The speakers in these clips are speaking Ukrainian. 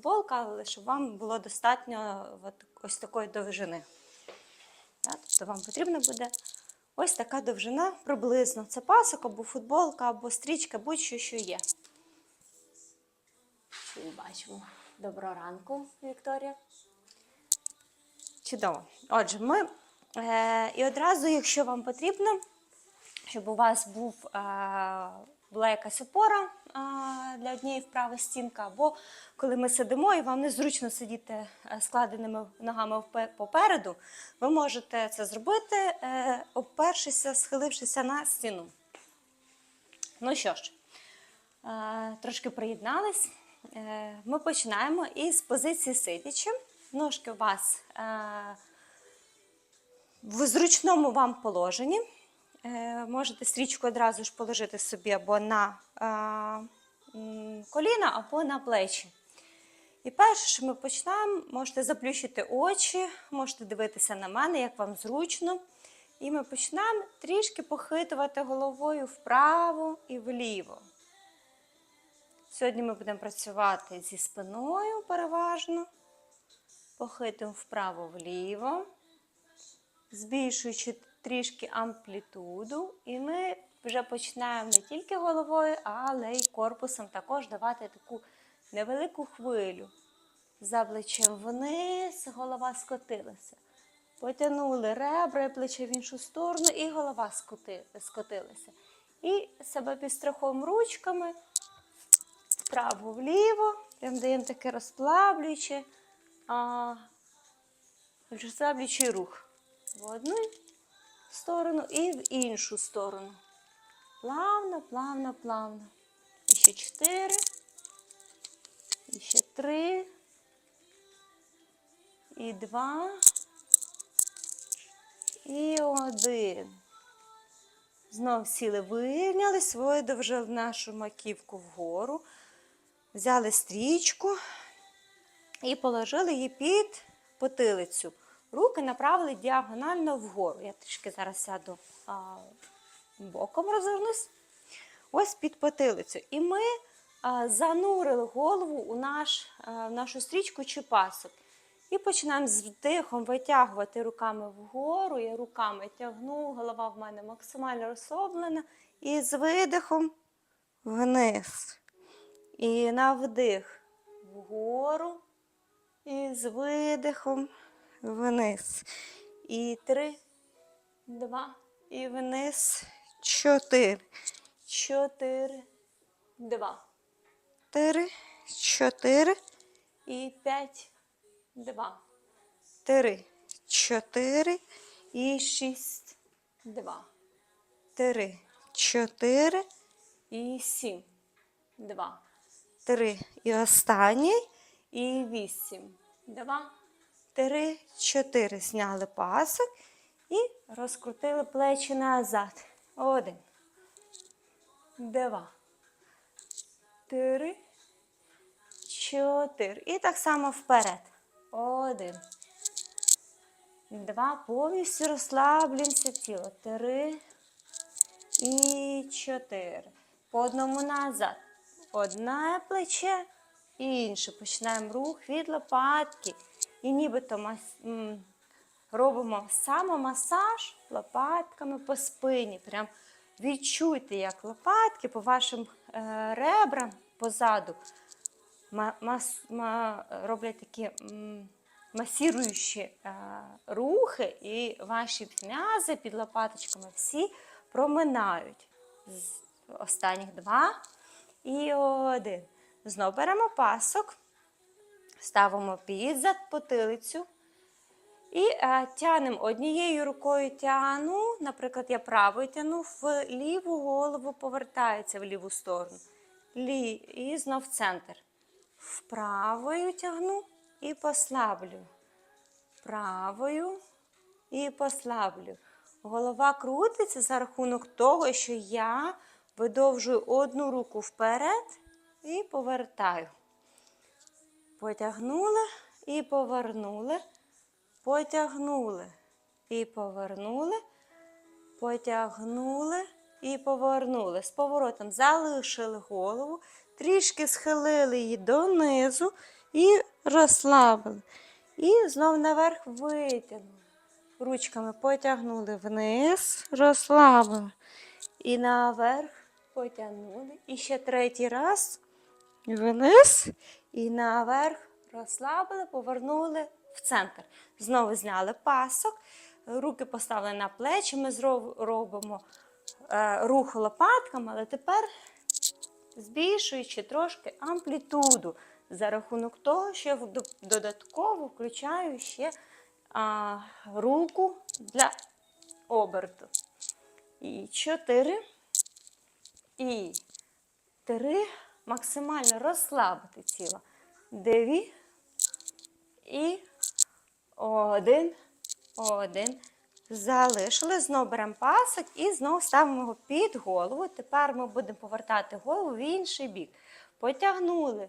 футболка, але щоб вам було достатньо от, ось такої довжини. Тобто вам потрібна буде ось така довжина приблизно. Це пасок або футболка, або стрічка, будь-що що є. Бачимо. Доброго ранку, Вікторія. Чудово. Отже, ми е, і одразу, якщо вам потрібно, щоб у вас був, е, була якась опора для однієї вправи стінка, або коли ми сидимо і вам незручно сидіти е, складеними ногами попереду, ви можете це зробити, е, опершися, схилившися на стіну. Ну що ж, е, трошки приєднались. Ми починаємо із позиції сидячи. Ножки у вас в зручному вам положенні. Е, Можете стрічку одразу ж положити собі або на е, коліна, або на плечі. І перше, що ми починаємо, можете заплющити очі, можете дивитися на мене, як вам зручно. І ми починаємо трішки похитувати головою вправо і вліво. Сьогодні ми будемо працювати зі спиною переважно. Похитуємо вправо-вліво, збільшуючи трішки амплітуду. І ми вже починаємо не тільки головою, але й корпусом також давати таку невелику хвилю. За плечем вниз, голова скотилася. Потягнули ребра і плече в іншу сторону, і голова скотилася. І себе підстраховуємо ручками вправо-вліво. Прям даємо таке розслаблююче, а, рух. В одну сторону і в іншу сторону. Плавно, плавно, плавно. І ще чотири. І ще три. І два. І один. Знов сіли, вирівняли свою довжину нашу маківку вгору. Взяли стрічку і положили її під потилицю. Руки направили діагонально вгору. Я трішки зараз сяду а, боком розвернусь. Ось під потилицю. І ми а, занурили голову у наш, а, нашу стрічку чи пасок. І починаємо з вдихом витягувати руками вгору. Я руками тягну, голова в мене максимально розслаблена. І з видихом вниз. І на вдих вгору. І з видихом вниз. І три, два, і вниз. Чотири. Чотири, два. Три, чотири. І п'ять, два. Три, чотири. І шість, два. Три, чотири. І сім, два. Три. І останній. І вісім. Два. Три, чотири. Зняли пасок і розкрутили плечі назад. Один. Два. Три. Чотири. І так само вперед. Один. Два. Повністю розслаблюємося тіло. Три. І чотири. По одному назад. Одне плече і інше. Починаємо рух від лопатки. І нібито мас- робимо самомасаж лопатками по спині. Прям відчуйте, як лопатки по вашим е, ребрам позаду мас- роблять такі масіруючі е, рухи, і ваші м'язи під лопаточками всі проминають. З- Останніх два і один. Знову беремо пасок, ставимо під потилицю. І е, тянемо однією рукою тяну, наприклад, я правою тяну, в ліву голову повертається в ліву сторону. Лі, і знов центр. Вправою тягну і послаблю. Правою і послаблю. Голова крутиться за рахунок того, що я видовжую одну руку вперед і повертаю. Потягнули і повернули. Потягнули і повернули. Потягнули і повернули. З поворотом залишили голову, трішки схилили її донизу І розслабили. І знов наверх витягнули. Ручками потягнули вниз, розслабили. І наверх потягнули. І ще третій раз. Вниз і наверх розслабили, повернули в центр. Знову зняли пасок, руки поставили на плечі. Ми робимо е, рух лопатками, але тепер збільшуючи трошки амплітуду за рахунок того, що я додатково включаю ще а, руку для оберту. І чотири. І три. Максимально розслабити тіло. Дві. І один. Один. Залишили. Знову беремо пасок і знову ставимо його під голову. Тепер ми будемо повертати голову в інший бік. Потягнули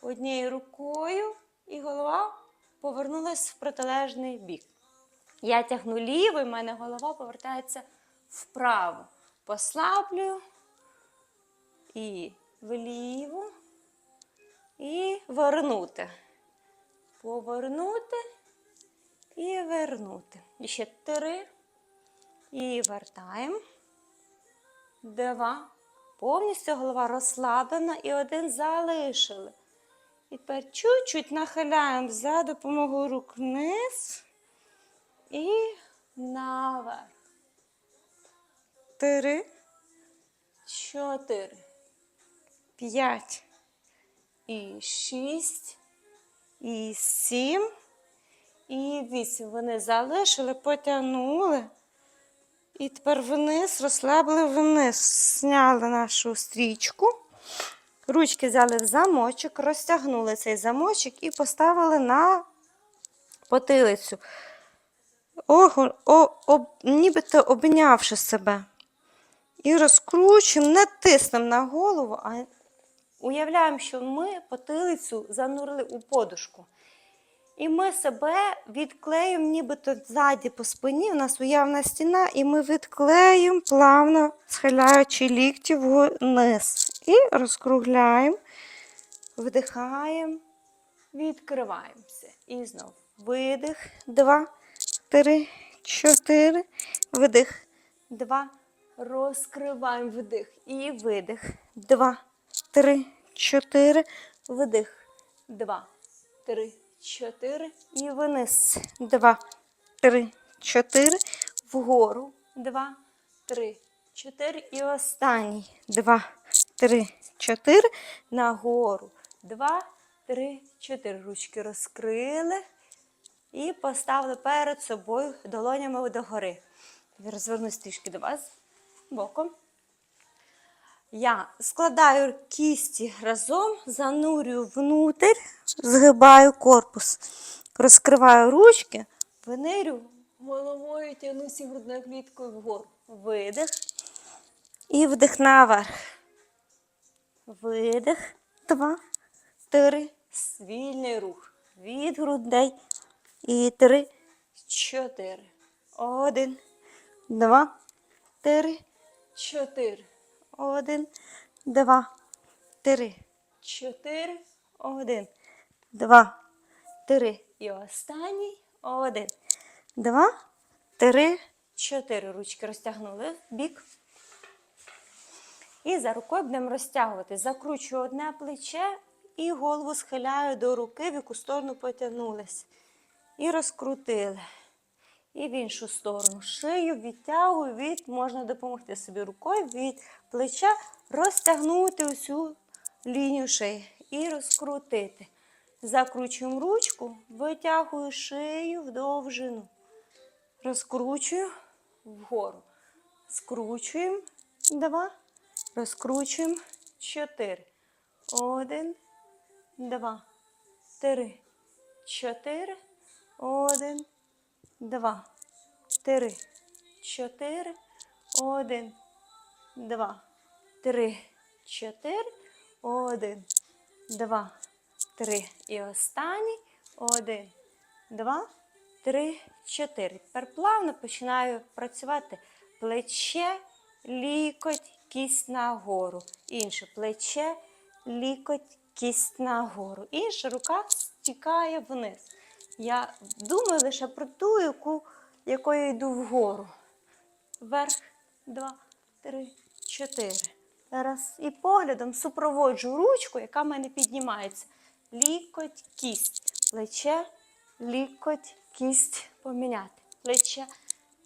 однією рукою, і голова повернулась в протилежний бік. Я тягну ліво, і в мене голова повертається вправо. Послаблюю і вліво, і вернути. Повернути і вернути. І ще три. І вертаємо. Два. Повністю голова розслаблена і один залишили. І тепер чуть-чуть нахиляємо за допомогою рук вниз і наверх. Три, чотири, п'ять, і шість, і сім, і вісім. Вони залишили, потягнули. І тепер вниз, розслабили вниз. Зняли нашу стрічку. Ручки взяли в замочок, розтягнули цей замочок і поставили на потилицю. Ого, о, об, нібито обнявши себе. І розкручуємо, не тиснемо на голову, а уявляємо, що ми потилицю занурили у подушку. І ми себе відклеїмо нібито ззаді по спині. У нас уявна стіна, і ми відклеїмо, плавно схиляючи лікті вниз. І розкругляємо, вдихаємо, відкриваємося. І знов видих, два, три, чотири, видих, два. Розкриваємо вдих і видих. Два, три, чотири, вдих. Два, три, чотири. І вниз. Два, три, чотири. Вгору. Два, три, чотири. І останній. Два, три, чотири. Нагору. Два, три, чотири. Ручки розкрили. І поставили перед собою долонями догори. Розвернусь трішки до вас боком. Я складаю кісті разом, занурюю внутрь, згибаю корпус, розкриваю ручки, винирю головою тягнуся грудною кліткою вгору. Видих. І вдих наверх. Видих. Два, три. Свільний рух. Від грудей. І три, чотири. Один, два, три, чотири. Один, два, три, чотири, один, два, три. І останній. Один, два, три, чотири. Ручки розтягнули в бік. І за рукою будемо розтягувати. Закручую одне плече і голову схиляю до руки, в яку сторону потягнулись. І розкрутили. І в іншу сторону. Шию відтягую від, можна допомогти собі рукою від плеча, розтягнути усю лінію шиї і розкрутити. Закручуємо ручку, витягую шию в довжину. Розкручую вгору. Скручуємо. Два. Розкручуємо. Чотири. Один. Два. Три. Чотири. Один. Два. Три. Чотири. Один. Два. Три. Чотири. Один. Два. Три. І останній. Один. Два. Три. Чотири. Тепер плавно починаю працювати плече, лікоть, кість нагору. Інше плече, лікоть, кість нагору. Інша рука стікає вниз. Я думаю лише про ту, яку, якою йду вгору. Вверх, два, три, чотири. Раз. І поглядом супроводжу ручку, яка в мене піднімається. Лікоть, кість. Плече, лікоть, кість поміняти. Плече,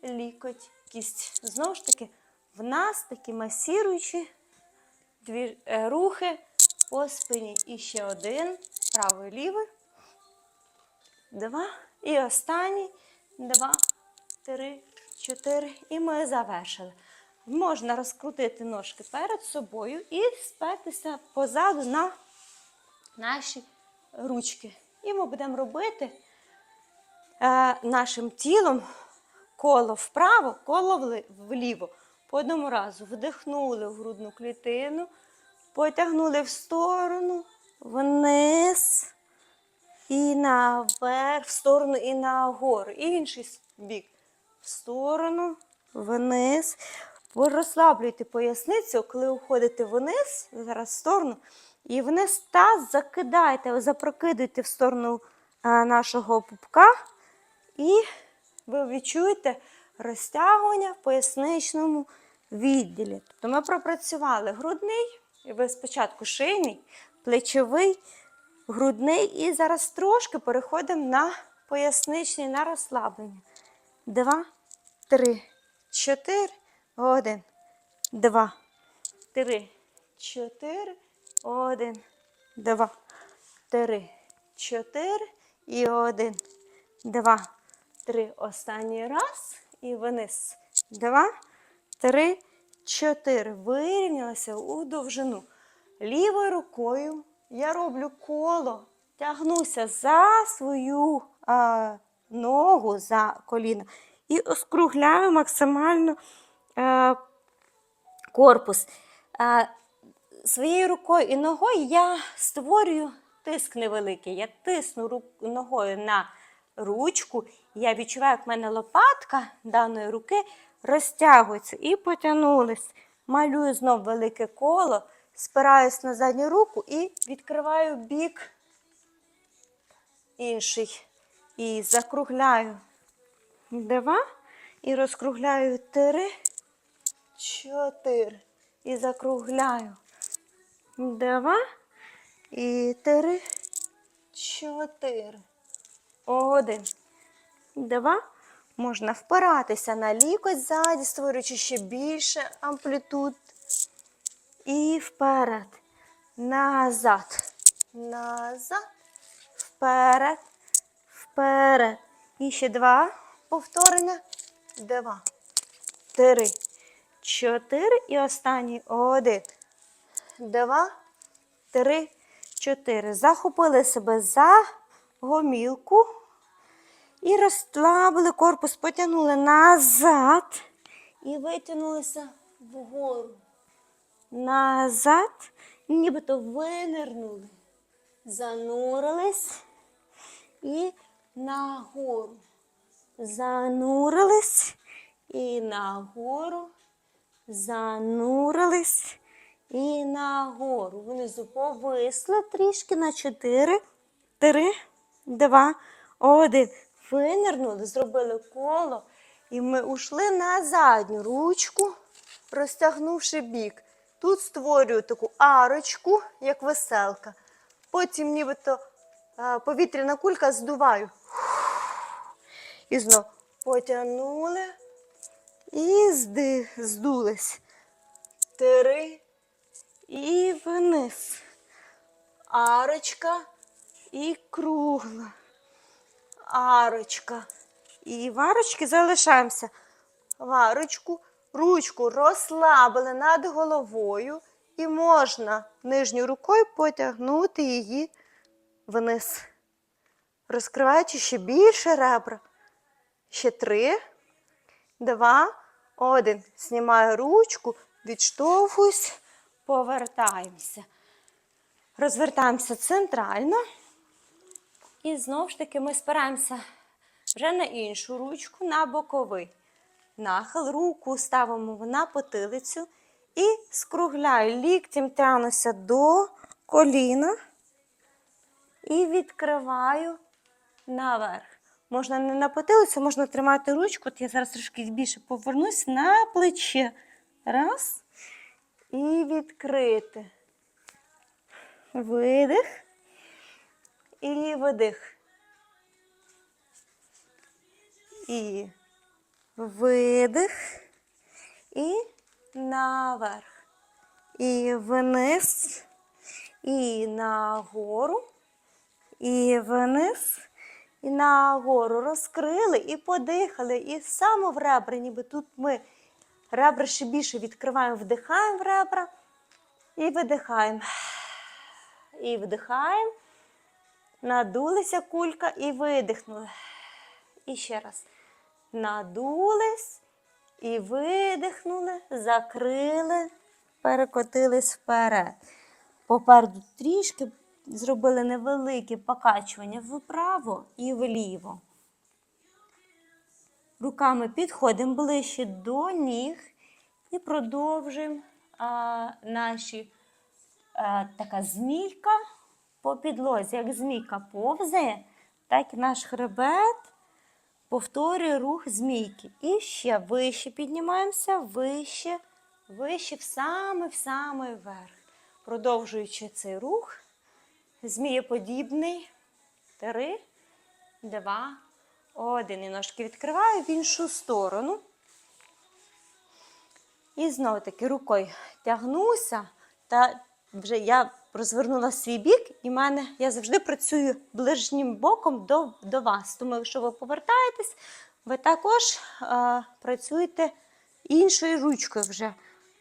лікоть, кість. Знову ж таки, в нас такі масіруючі дві, е, рухи по спині. І ще один. Правий, лівий. Два. І останній. Два, три, чотири. І ми завершили. Можна розкрутити ножки перед собою і спертися позаду на наші ручки. І ми будемо робити е, нашим тілом коло вправо, коло вліво. По одному разу вдихнули в грудну клітину, потягнули в сторону, вниз і наверх, в сторону і нагору. І інший бік. В сторону, вниз. Ви розслаблюйте поясницю, коли уходите вниз, зараз в сторону, і вниз таз закидайте, запрокидуйте в сторону нашого пупка. І ви відчуєте розтягування в поясничному відділі. Тобто ми пропрацювали грудний, ви спочатку шийний, плечовий, грудний, і зараз трошки переходимо на поясничний, на розслаблення. Два, три, чотири, один, два, три, чотири, один, два, три, чотири і один, два, три. Останній раз і вниз. Два, три, чотири. Вирівнялися у довжину. Лівою рукою я роблю коло, тягнуся за свою а, ногу, за коліно і скругляю максимально е, корпус. Е, своєю рукою і ногою я створюю тиск невеликий. Я тисну рук, ногою на ручку. Я відчуваю, як в мене лопатка даної руки розтягується і потягнулись. Малюю знов велике коло, спираюсь на задню руку і відкриваю бік інший. І закругляю два. І розкругляю три, чотири. І закругляю. Два. І три, чотири. Один. Два. Можна впиратися на лікоть ззаді, створюючи ще більше амплітуд. І вперед. Назад. Назад. Вперед. Вперед. І ще два повторення. Два. Три. Чотири. І останній. Один. Два. Три. Чотири. Захопили себе за гомілку. І розслабили корпус, потягнули назад. І витягнулися вгору. Назад. Нібито винирнули. Занурились. І нагору. Занурились. І нагору. Занурились. І нагору. Внизу повисли трішки на 4, 3, 2, 1. Винирнули, зробили коло. І ми ушли на задню ручку, розтягнувши бік. Тут створюю таку арочку, як веселка. Потім нібито повітряна кулька здуваю. І знов потягнули і зди, здулись. Три. І вниз. Арочка і кругла. Арочка. І в арочки залишаємося. В арочку, ручку розслабили над головою. І можна нижньою рукою потягнути її вниз. Розкриваючи ще більше ребра. Ще три, два, один. Знімаю ручку, відштовхуюсь, повертаємося. Розвертаємося центрально. І знову ж таки ми спираємося вже на іншу ручку, на боковий. Нахил, руку ставимо на потилицю і скругляю. Ліктем тянуся до коліна. І відкриваю наверх. Можна не на потилицю, можна тримати ручку. От я зараз трошки більше повернусь на плече. Раз. І відкрити. Видих. І видих. І видих. І наверх. І вниз. І нагору. І вниз. І нагору розкрили і подихали. І саме в ребра, ніби тут ми ребра ще більше відкриваємо, вдихаємо в ребра і видихаємо. І вдихаємо. Надулися кулька і видихнули. І ще раз. Надулись і видихнули, закрили, перекотились вперед. Попереду трішки зробили невелике покачування вправо і вліво. Руками підходимо ближче до ніг і продовжуємо а, наші а, така змійка по підлозі. Як змійка повзає, так і наш хребет повторює рух змійки. І ще вище піднімаємося, вище, вище, в самий в самий верх. Продовжуючи цей рух, змієподібний. Три, два, один. І ножки відкриваю в іншу сторону. І знову таки рукою тягнуся, та вже я розвернула свій бік, і мене я завжди працюю ближнім боком до, до вас. Тому, якщо ви повертаєтесь, ви також е, працюєте іншою ручкою вже.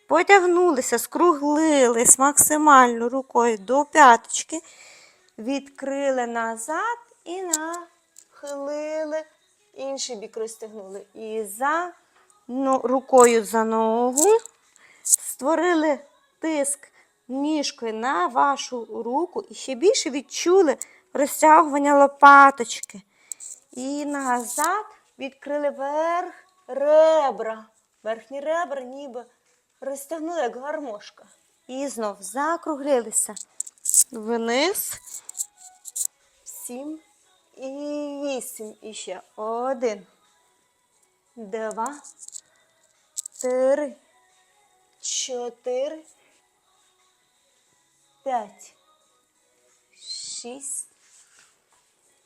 Потягнулися, скруглились максимально рукою до п'яточки, відкрили назад і нахилили, інший бік розтягнули. І за ну, рукою за ногу створили тиск ніжкою на вашу руку і ще більше відчули розтягування лопаточки. І назад відкрили верх ребра. Верхні ребра ніби розтягнули, як гармошка. І знов закруглилися вниз. Сім і вісім. І ще один. Два. Три. Чотири. П'ять. Шість.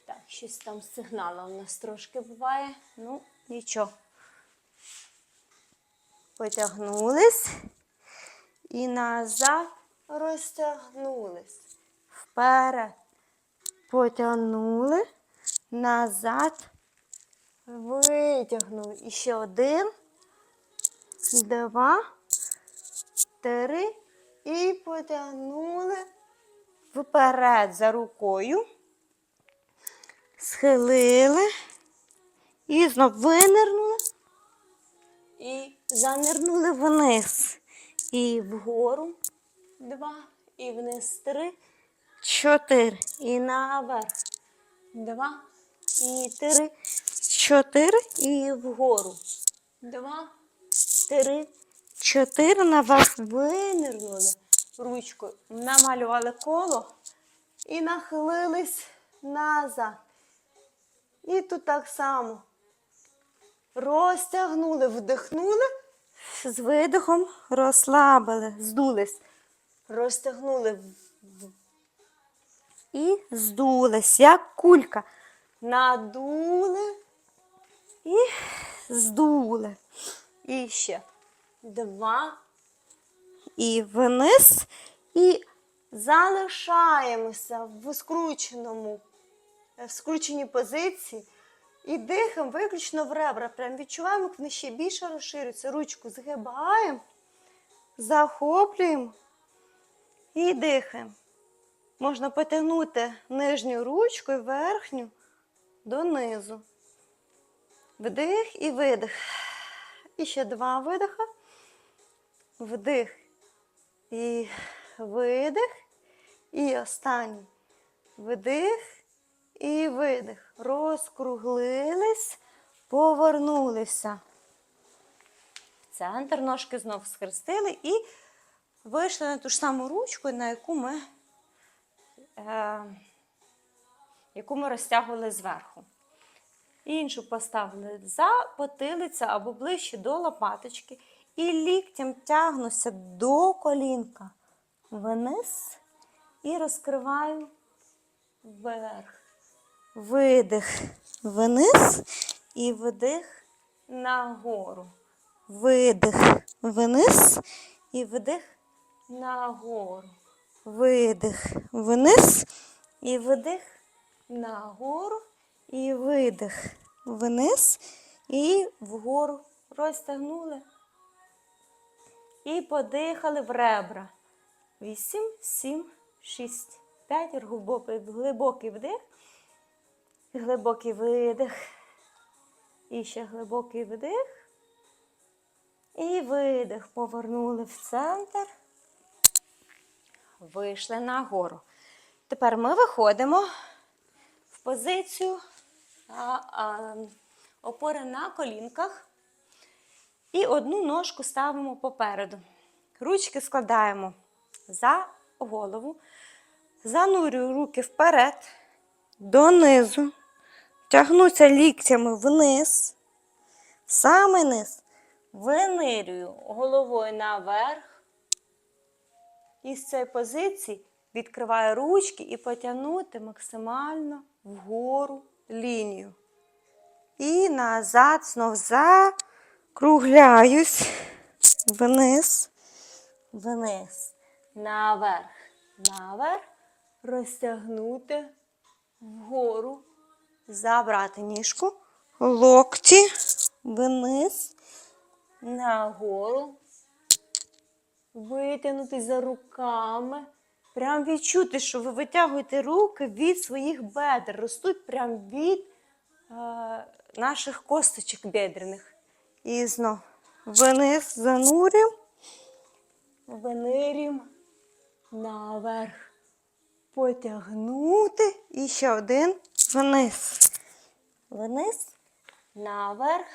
Так, щось там з сигналом у нас трошки буває. Ну, нічого. Потягнулись. І назад розтягнулись. Вперед. Потягнули. Назад. Витягнули. І ще один. Два. Три. І потягнули вперед за рукою. Схилили. І знов винирнули. І занирнули вниз. І вгору. Два. І вниз три. Чотири. І наверх. Два. І три. Чотири. І вгору. Два. Три. Чотири. Наверх винирнули. Ручкою намалювали коло. І нахилились назад. І тут так само. Розтягнули, вдихнули, з видихом розслабили, здулись. Розтягнули і здулись, як кулька. Надули і здули. І ще два. І вниз. І залишаємося в скрученому в скрученій позиції і дихаємо виключно в ребра. Прям відчуваємо, як вони ще більше розширюються. Ручку згибаємо, захоплюємо і дихаємо. Можна потягнути нижню ручку і верхню донизу. Вдих і видих. І ще два видиха. Вдих і видих. І останній. Вдих і видих. Розкруглились, повернулися. В центр ножки знов схрестили і вийшли на ту ж саму ручку, на яку ми е, яку ми розтягували зверху. Іншу поставили за потилицю або ближче до лопаточки. І ліктем тягнуся до колінка вниз і розкриваю вверх. Видих вниз і вдих нагору. Видих вниз і вдих нагору. Видих вниз і вдих нагору. І видих вниз і вгору. Розтягнули. І подихали в ребра. Вісім, сім, шість, п'ять. Глибокий, глибокий вдих. Глибокий видих. І ще глибокий вдих. І видих. Повернули в центр. Вийшли нагору. Тепер ми виходимо в позицію опори на колінках. І одну ножку ставимо попереду. Ручки складаємо за голову. Занурюю руки вперед, донизу. Тягнуся ліктями вниз. Саме низ. Винирюю головою наверх. І з цієї позиції відкриваю ручки і потягнути максимально вгору лінію. І назад знов закругляюсь. Вниз, вниз, наверх, наверх, розтягнути вгору, забрати ніжку, локті, вниз, нагору, витягнути за руками. Прям відчути, що ви витягуєте руки від своїх бедер, ростуть прям від е, наших косточок бедрених. І знов вниз занурюємо, винирюємо наверх. Потягнути. І ще один вниз. Вниз, наверх,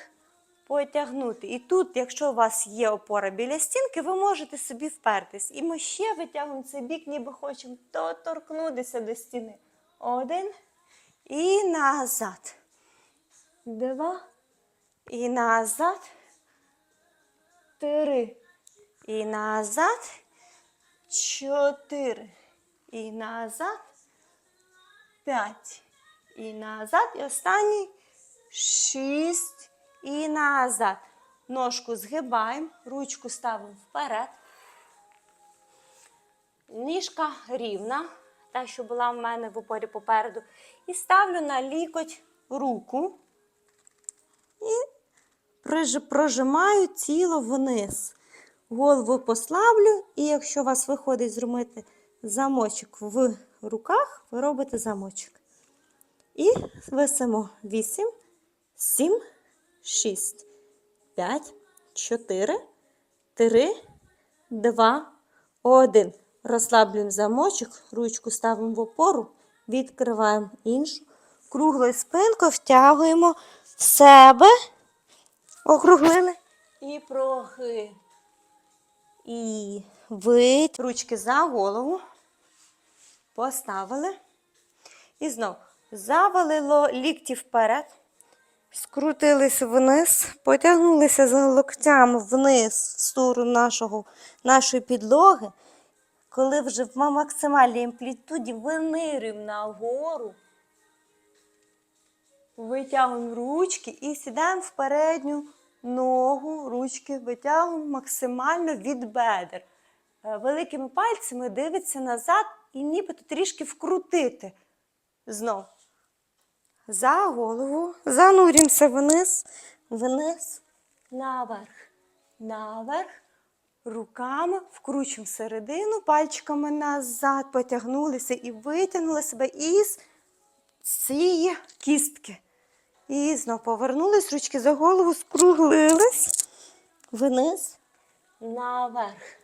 потягнути. І тут, якщо у вас є опора біля стінки, ви можете собі впертись. І ми ще витягуємо цей бік, ніби хочемо доторкнутися до стіни. Один. І назад. Два. І назад. Три. І назад. Чотири. І назад. П'ять. І назад. І останній. Шість. І назад. Ножку згибаємо, ручку ставимо вперед. Ніжка рівна, та, що була в мене в опорі попереду. І ставлю на лікоть руку. І прожимаю тіло вниз. Голову послаблю, і якщо у вас виходить зробити замочок в руках, ви робите замочок. І висимо 8, 7, 6, 5, 4, 3, 2, 1. Розслаблюємо замочок, ручку ставимо в опору, відкриваємо іншу. Круглою спинкою втягуємо в себе, округлили і прогин. І вить. Ручки за голову. Поставили. І знов завалило лікті вперед. Скрутились вниз, потягнулися за локтями вниз в сторону нашого, нашої підлоги. Коли вже в максимальній амплітуді винирюємо нагору, витягуємо ручки і сідаємо в передню ногу, ручки витягуємо максимально від бедер. Е, Великими пальцями дивиться назад і нібито трішки вкрутити знов. За голову, занурюємося вниз, вниз, наверх, наверх, руками вкручуємо середину, пальчиками назад, потягнулися і витягнули себе із цієї кістки. І знов повернулись, ручки за голову, скруглились, вниз, наверх.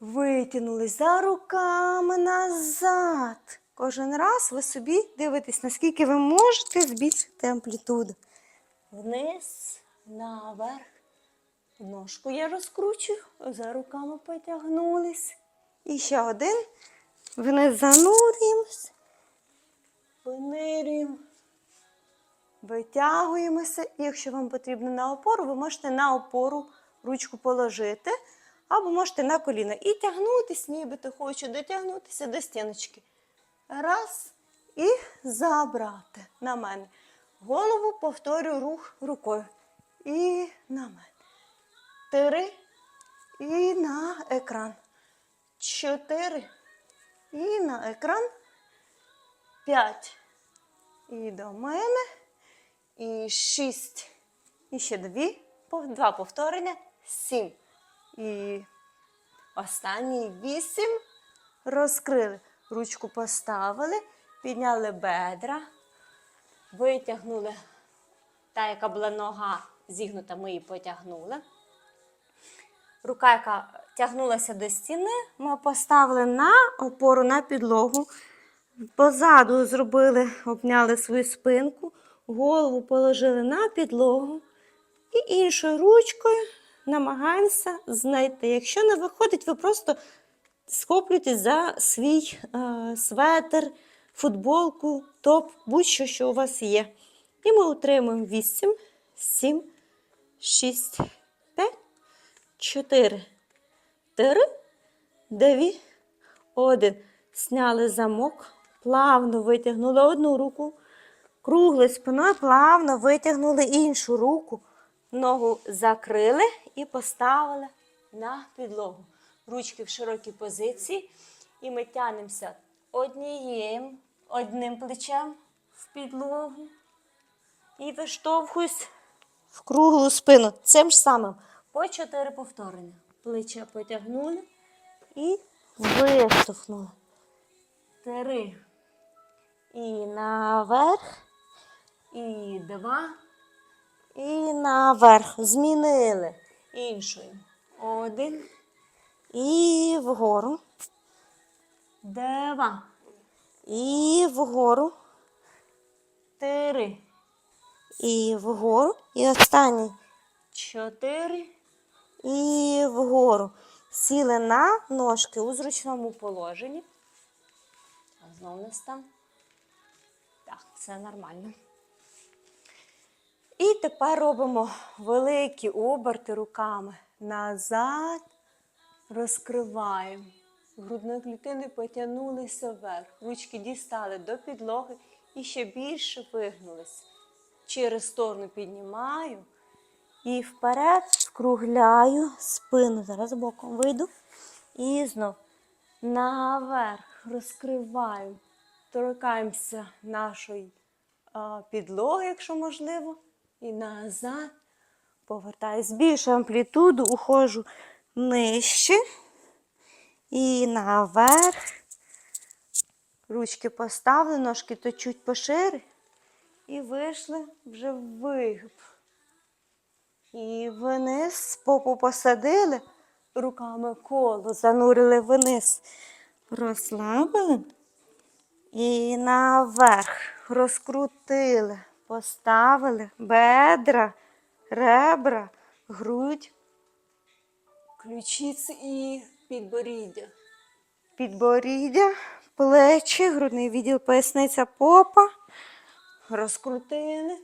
Витягнулись за руками назад. Кожен раз ви собі дивитесь, наскільки ви можете збільшити амплітуду. Вниз, наверх. Ножку я розкручую, за руками потягнулись. І ще один. Вниз занурюємось. Винирюємо. Витягуємося. І якщо вам потрібно на опору, ви можете на опору ручку положити, або можете на коліна. І тягнутись, нібито хочу дотягнутися до стіночки. Раз. І забрати на мене. Голову повторюю рух рукою. І на мене. Три. І на екран. Чотири. І на екран. П'ять. І до мене. І шість. І ще дві. Два повторення. Сім. І останній вісім. Розкрили. Ручку поставили. Підняли бедра. Витягнули. Та, яка була нога зігнута, ми її потягнули. Рука, яка тягнулася до стіни, ми поставили на опору на підлогу. Позаду зробили, обняли свою спинку, голову положили на підлогу і іншою ручкою намагаємося знайти. Якщо не виходить, ви просто схоплюєтесь за свій е, светр, футболку, топ, будь-що, що у вас є. І ми утримуємо 8, 7, 6, 5, 4, 3, 9, 1. Сняли замок, плавно витягнули одну руку, круглою спиною плавно витягнули іншу руку, ногу закрили і поставили на підлогу. Ручки в широкій позиції. І ми тянемося однією, одним плечем в підлогу. І виштовхуюсь в круглу спину. Цим ж самим по чотири повторення. Плече потягнули і виштовхнули. Три. І наверх. І два. І наверх. Змінили. Іншою. Один. І вгору. Два. І вгору. Три. І вгору. І останній. Чотири. І вгору. Сіли на ножки у зручному положенні. Знову не стан. Так, це нормально. І тепер робимо великі оберти руками. Назад розкриваємо. Грудної клітини потягнулися вверх. Ручки дістали до підлоги і ще більше вигнулися. Через сторону піднімаю і вперед скругляю спину. Зараз боком вийду. І знов наверх розкриваю. Торкаємося нашої підлоги, якщо можливо. І назад. Повертаюсь. Збільшую амплітуду, уходжу нижче. І наверх. Ручки поставили, ножки то чуть пошире. І вийшли вже в вигиб. І вниз попу посадили, руками коло занурили вниз. Розслабили. І наверх розкрутили, поставили бедра, ребра, грудь, ключиці і підборіддя. Підборіддя, плечі, грудний відділ, поясниця попа. Розкрутили.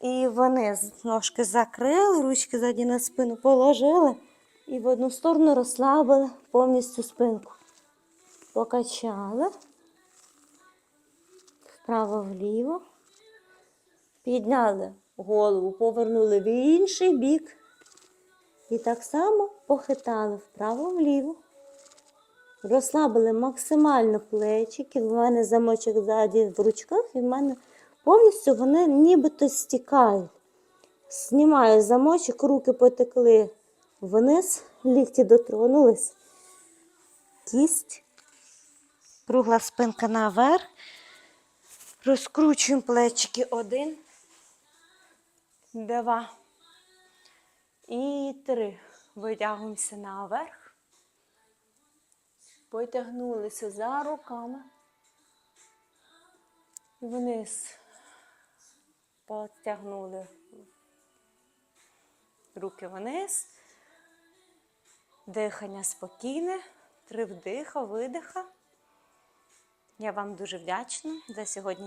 І вони ножки закрили, ручки ззаді на спину положили і в одну сторону розслабили повністю спинку. Покачали. Вправо-вліво. Підняли голову, повернули в інший бік. І так само похитали вправо-вліво. Розслабили максимально плечики. В мене замочок ззаді в ручках, і в мене повністю вони нібито стікають. Знімаю замочок, руки потекли вниз, лікті дотронулись. Кість. Кругла спинка наверх. Розкручуємо плечики. Один, два і три. Витягуємося наверх. Потягнулися за руками. Вниз. Потягнули руки вниз. Дихання спокійне. Три вдиха, видиха. Я вам дуже вдячна за сьогодні.